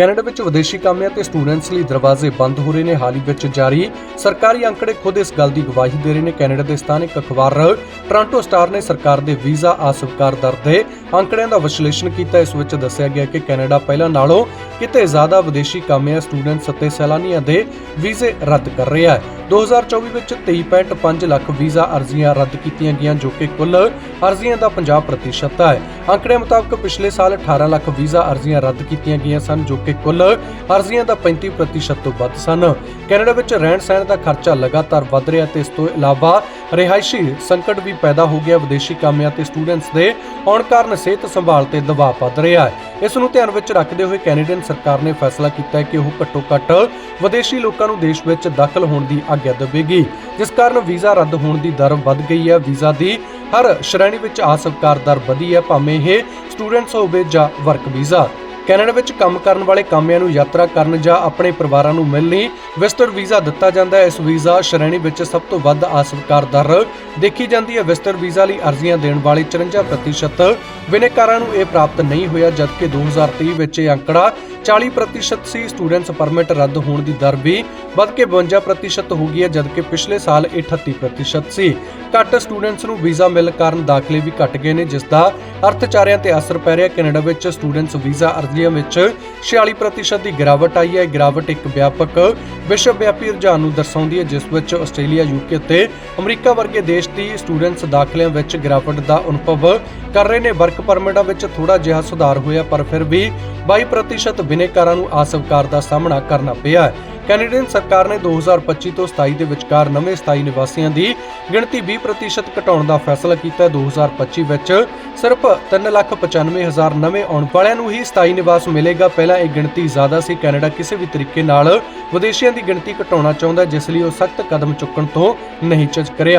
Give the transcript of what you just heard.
Canada ਵਿੱਚ ਵਿਦੇਸ਼ੀ ਕਾਮਿਆਂ ਤੇ ਸਟੂਡੈਂਟਸ ਲਈ ਦਰਵਾਜ਼ੇ ਬੰਦ ਹੋ ਰਹੇ ਨੇ, ਹਾਲ ਹੀ ਵਿੱਚ ਜਾਰੀ ਸਰਕਾਰੀ ਅੰਕੜੇ ਖੁਦ ਇਸ ਗੱਲ ਦੀ ਗਵਾਹੀ ਦੇ ਰਹੇ ਨੇ। ਕੈਨੇਡਾ ਦੇ ਸਥਾਨਕ ਅਖਬਾਰ ਟੋਰਾਂਟੋ ਸਟਾਰ ਨੇ ਸਰਕਾਰ ਦੇ ਵੀਜ਼ਾ ਅਸਵੀਕਾਰ ਦਰ ਦੇ ਅੰਕੜਿਆਂ ਦਾ ਵਿਸ਼ਲੇਸ਼ਣ ਕੀਤਾ। ਇਸ ਵਿੱਚ ਦੱਸਿਆ ਗਿਆ ਕਿ ਕੈਨੇਡਾ ਪਹਿਲਾਂ ਨਾਲੋਂ ਕਿਤੇ ਜ਼ਿਆਦਾ ਵਿਦੇਸ਼ੀ ਕਾਮਿਆਂ ਸਟੂਡੈਂਟਸ ਅਤੇ ਸੈਲਾਨੀਆਂ ਦੇ ਵੀਜ਼ੇ ਰੱਦ ਕਰ ਰਿਹਾ ਹੈ। 2024 ਵਿੱਚ 23.5 ਲੱਖ ਵੀਜ਼ਾ ਅਰਜ਼ੀਆਂ ਰੱਦ ਕੀਤੀਆਂ ਗਈਆਂ, ਜੋ ਕਿ ਕੁੱਲ ਅਰਜ਼ੀਆਂ ਦਾ 50% ਹੈ। ਅੰਕੜੇ ਮੁਤਾਬਕ ਪਿਛਲੇ ਸਾਲ 18 ਲੱਖ ਵੀਜ਼ਾ ਅਰਜ਼ੀਆਂ ਰੱਦ ਕੀਤੀਆਂ ਗਈਆਂ ਸਨ, ਜੋ ਕਿ ਕੁੱਲ ਅਰਜ਼ੀਆਂ ਦਾ 35% ਤੋਂ ਵੱਧ ਸਨ। ਕੈਨੇਡਾ ਵਿੱਚ ਰਹਿਣ ਸਹਿਣ ਦਾ ਖਰਚਾ ਲਗਾਤਾਰ ਵਧ ਰਿਹਾ ਤੇ ਇਸ ਤੋਂ ਇਲਾਵਾ ਰਿਹਾਇਸ਼ੀ ਸੰਕਟ ਵੀ ਪੈਦਾ ਹੋ ਗਿਆ। ਵਿਦੇਸ਼ੀ ਕਾਮਿਆਂ ਤੇ ਸਟੂਡੈਂਟਸ ਦੇ ਆਉਣ ਕਾਰਨ ਸਿਹਤ ਸੰਭਾਲ ਤੇ ਦਬਾਅ ਵੱਧ ਰਿਹਾ ਹੈ। ਇਸ ਨੂੰ ਧਿਆਨ ਵਿੱਚ ਰੱਖਦੇ ਹੋਏ ਕੈਨੇਡੀਅਨ ਸਰਕਾਰ ਨੇ ਫੈਸਲਾ ਕੀਤਾ ਹੈ ਕਿ ਉਹ ਘੱਟੋ-ਘੱਟ ਵਿਦੇਸ਼ੀ ਲੋਕਾਂ ਨੂੰ ਦੇਸ਼ ਵਿੱਚ ਦਾਖਲ ਹੋਣ ਦੀ ਆਗਿਆ ਦੇਵੇਗੀ, ਜਿਸ ਕਾਰਨ ਵੀਜ਼ਾ ਰੱਦ ਹੋਣ ਦੀ ਦਰ ਵੱਧ ਗਈ ਹੈ। ਵੀਜ਼ਾ ਦੀ ਹਰ ਸ਼੍ਰੇਣੀ ਵਿੱਚ ਆਸਵਕਾਰ ਦਰ ਵਧੀ ਹੈ, ਭਾਵੇਂ ਇਹ ਸਟੂਡੈਂਟਸ ਹੋਵੇ ਜਾਂ ਵਰਕ ਵੀਜ਼ਾ। ਕੈਨੇਡਾ ਵਿੱਚ ਕੰਮ ਕਰਨ ਵਾਲੇ ਕਾਮਿਆਂ ਨੂੰ ਯਾਤਰਾ ਕਰਨ ਜਾਂ ਆਪਣੇ ਪਰਿਵਾਰਾਂ ਨੂੰ ਮਿਲਣ ਲਈ ਵਿਜ਼ਟਰ ਵੀਜ਼ਾ ਦਿੱਤਾ ਜਾਂਦਾ ਹੈ। ਇਸ ਵੀਜ਼ਾ ਸ਼੍ਰੇਣੀ ਵਿੱਚ ਸਭ ਤੋਂ ਵੱਧ ਆਸਵਕਾਰ ਦਰ ਦੇਖੀ ਜਾਂਦੀ ਹੈ। ਵਿਜ਼ਟਰ ਵੀਜ਼ਾ ਲਈ ਅਰਜ਼ੀਆਂ ਦੇਣ ਵਾਲੇ 54% ਬਿਨੇਕਾਰਾਂ ਨੂੰ ਇਹ ਪ੍ਰਾਪਤ ਨਹੀਂ ਹੋਇਆ, ਜਦਕਿ 2023 ਵਿੱਚ ਇਹ ਅੰਕੜਾ 40% ਸੀ, ਸਟੂਡੈਂਟਸ ਪਰਮਿਟ ਰੱਦ ਹੋਣ ਦੀ ਦਰ ਵੀ ਵੱਧ ਕੇ 52% ਹੋ ਗਈ ਹੈ, ਜਦਕਿ ਪਿਛਲੇ ਸਾਲ 38% ਸੀ। ਘੱਟ ਸਟੂਡੈਂਟਸ ਨੂੰ ਵੀਜ਼ਾ ਮਿਲਣ ਕਾਰਨ ਦਾਖਲੇ ਵੀ ਘਟ ਗਏ ਨੇ, ਜਿਸ ਦਾ ਅਰਥਚਾਰਿਆਂ ਤੇ ਅਸਰ ਪੈ ਰਿਹਾ ਕੈਨੇਡਾ ਵਿੱਚ ਸਟੂਡੈਂਟਸ ਵੀਜ਼ਾ ਅਰਜ਼ੀਆਂ ਵਿੱਚ 46% ਦੀ ਗਿਰਾਵਟ ਆਈ ਹੈ। ਗਿਰਾਵਟ ਇੱਕ ਵਿਆਪਕ ਵਿਸ਼ਵ ਵਿਆਪੀ ਰੁਝਾਨ ਨੂੰ ਦਰਸਾਉਂਦੀ ਹੈ, ਜਿਸ ਵਿੱਚ ਆਸਟ੍ਰੇਲੀਆ, ਯੂਕੇ ਅਤੇ ਅਮਰੀਕਾ ਵਰਗੇ ਦੇਸ਼ ਦੀ ਸਟੂਡੈਂਟਸ ਦਾਖਲਿਆਂ ਵਿੱਚ ਗਿਰਾਵਟ ਦਾ ਅਨੁਭਵ ਕਰ ਰਹੇ ਨੇ। ਵਰਕ ਪਰਮਿਟਾਂ ਵਿੱਚ ਥੋੜਾ ਜਿਹਾ ਸੁਧਾਰ ਹੋਇਆ, ਪਰ ਫਿਰ ਵੀ 22% ਬਿਨੇਕਾਰਾਂ ਨੂੰ ਆਸਵਕਾਰ ਦਾ ਸਾਹਮਣਾ ਕਰਨਾ ਪਿਆ ਹੈ। ਕੈਨੇਡੀਅਨ ਸਰਕਾਰ ਨੇ 2025 ਤੋਂ 27 ਦੇ ਵਿਚਕਾਰ ਨਵੇਂ ਸਥਾਈ ਨਿਵਾਸੀਆਂ ਦੀ ਗਿਣਤੀ 20% ਘਟਾਉਣ ਦਾ ਫੈਸਲਾ ਕੀਤਾ ਹੈ। 2025 ਵਿੱਚ ਸਿਰਫ 395000 ਨਵੇਂ ਆਉਣ ਵਾਲਿਆਂ ਨੂੰ ਹੀ ਸਥਾਈ ਨਿਵਾਸ ਮਿਲੇਗਾ। ਪਹਿਲਾਂ ਇਹ ਗਿਣਤੀ ਜ਼ਿਆਦਾ ਸੀ। ਕੈਨੇਡਾ ਕਿਸੇ ਵੀ ਤਰੀਕੇ ਨਾਲ ਵਿਦੇਸ਼ੀਆਂ ਦੀ ਗਿਣਤੀ ਘਟਾਉਣਾ ਚਾਹੁੰਦਾ ਜਿਸ ਲਈ ਉਹ ਸਖਤ ਕਦਮ ਚੁੱਕਣ ਤੋਂ ਨਹੀਂ ਝਿਜਕ ਰਿਹਾ।